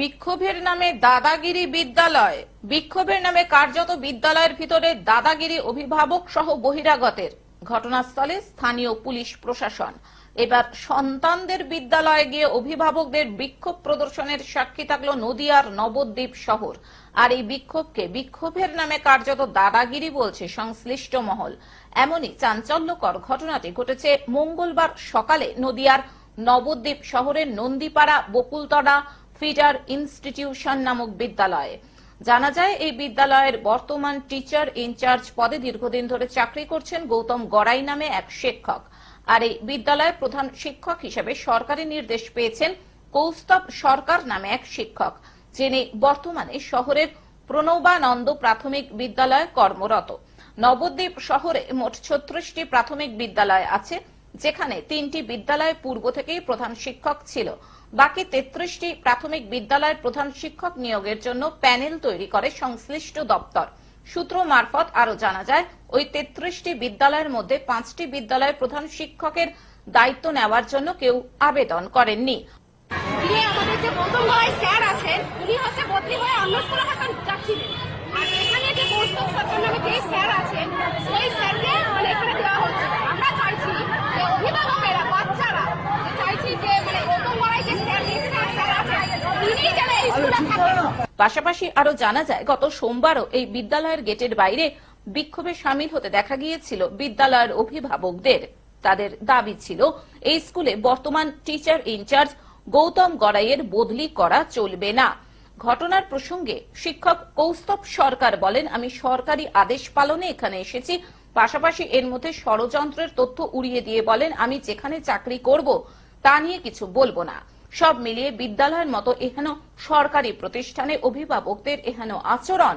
বিক্ষোভের নামে দাদাগিরি বিদ্যালয়। বিক্ষোভের নামে কার্যত বিদ্যালয়ের ভিতরে দাদাগিরি অভিভাবক সহ বহিরাগতের। ঘটনাস্থলে স্থানীয় পুলিশ প্রশাসন। এবার সন্তানদের বিদ্যালয়ে গিয়ে অভিভাবকদের বিক্ষোভ প্রদর্শনের সাক্ষী থাকল নদিয়ার নবদ্বীপ শহর। আর এই বিক্ষোভকে বিক্ষোভের নামে কার্যত দাদাগিরি বলছে সংশ্লিষ্ট মহল। এমনই চাঞ্চল্যকর ঘটনাটি ঘটেছে মঙ্গলবার সকালে নদিয়ার নবদ্বীপ শহরের নন্দীপাড়া, বকুলতলা ফিডার ইনস্টিটিউশন নামক বিদ্যালয়ে। জানা যায়, এই বিদ্যালয়ের বর্তমান টিচার ইনচার্জ পদে দীর্ঘদিন ধরে চাকরি করছেন গৌতম গড়াই নামে এক শিক্ষক। আর এই বিদ্যালয়ের প্রধান শিক্ষক হিসেবে সরকারি নির্দেশ পেয়েছেন কৌস্তব সরকার নামে এক শিক্ষক, যিনি বর্তমানে শহরের প্রণবানন্দ প্রাথমিক বিদ্যালয়ে কর্মরত। নবদ্বীপ শহরে মোট ছত্রিশটি প্রাথমিক বিদ্যালয় আছে, যেখানে তিনটি বিদ্যালয় পূর্ব থেকেই প্রধান শিক্ষক ছিল। বাকি তেত্রিশটি প্রাথমিক বিদ্যালয়ের প্রধান শিক্ষক নিয়োগের জন্য প্যানেল তৈরি করে সংশ্লিষ্ট দপ্তর। সূত্র মারফত আরও জানা যায়, ওই তেত্রিশটি বিদ্যালয়ের মধ্যে পাঁচটি বিদ্যালয়ের প্রধান শিক্ষকের দায়িত্ব নেওয়ার জন্য কেউ আবেদন করেননি। স্যার আছেন, উনি হচ্ছে বদলি হয়ে অন্য স্কুলে যাচ্ছিলেন আর এখানে যে স্যার আছেন, সেই স্যারকে মানে এখানে দেওয়া হচ্ছে আমরা চাইছি যে অভিভাবকেরা বাচ্চারা যে চাইছি যে মানে গৌতম মরাই যে স্যার নির্দেশক স্যার আছেন তিনি যেন এই স্কুলে থাকেন পাশাপাশি আরও জানা যায়, গত সোমবারও এই বিদ্যালয়ের গেটের বাইরে বিক্ষোভে সামিল হতে দেখা গিয়েছিল বিদ্যালয়ের অভিভাবকদের। তাদের দাবি ছিল, এই স্কুলে বর্তমান টিচার ইনচার্জ গৌতম গড়াইয়ের বদলি করা চলবে না। ঘটনার প্রসঙ্গে শিক্ষক কৌস্তব সরকার বলেন, আমি সরকারি আদেশ পালনে এখানে এসেছি। পাশাপাশি এর মধ্যে ষড়যন্ত্রের তথ্য উড়িয়ে দিয়ে বলেন, আমি যেখানে চাকরি করব তা নিয়ে কিছু বলব না। সব মিলিয়ে বিদ্যালয়ের মতো এহেন সরকারি প্রতিষ্ঠানে অভিভাবকদের এহেন আচরণ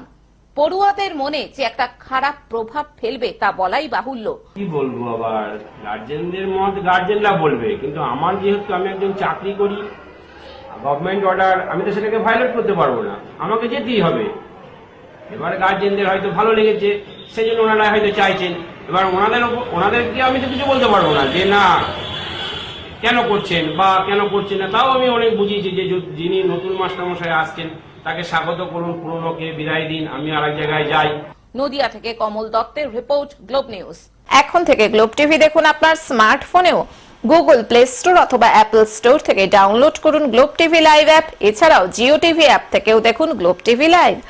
পড়ুয়াদের মনে যে একটা খারাপ প্রভাব ফেলবে তা বলাই বাহুল্য। কি বলব আবার? গার্জেনদের মত গার্জেনরা বলবে, কিন্তু আমার যেহেতু আমি একজন চাকরি করি গভর্নমেন্ট অর্ডার আমি তো সেটাকে ভায়োলেট করতে পারব না। আমাকে যেতেই হবে। এবার গার্জেনদের হয়তো ভালো লেগেছে সেই জন্য ওনারা হয়তো চাইছেন। এবার ওনাদের ওনাদেরকে আমি তো কিছু বলতে পারব না যে, না কেন করছেন বা কেন করছেন না, তাও আমি অনেক বুঝিয়েছি যে যিনি নতুন মাস্টারমশাই আসছেন, তাকে স্বাগত করুন, পুরনোকে বিদায় দিন, আমি আরেক জায়গায় যাই। নদিয়া থেকে কমল দত্তের রিপোর্ট, গ্লোব নিউজ। এখন থেকে গ্লোব টিভি দেখুন আপনার স্মার্টফোনেও। গুগল প্লে স্টোর অথবা অ্যাপল স্টোর থেকে ডাউনলোড করুন গ্লোব টিভি লাইভ অ্যাপ। এছাড়াও জিও টিভি অ্যাপ থেকেও দেখুন গ্লোব টিভি লাইভ।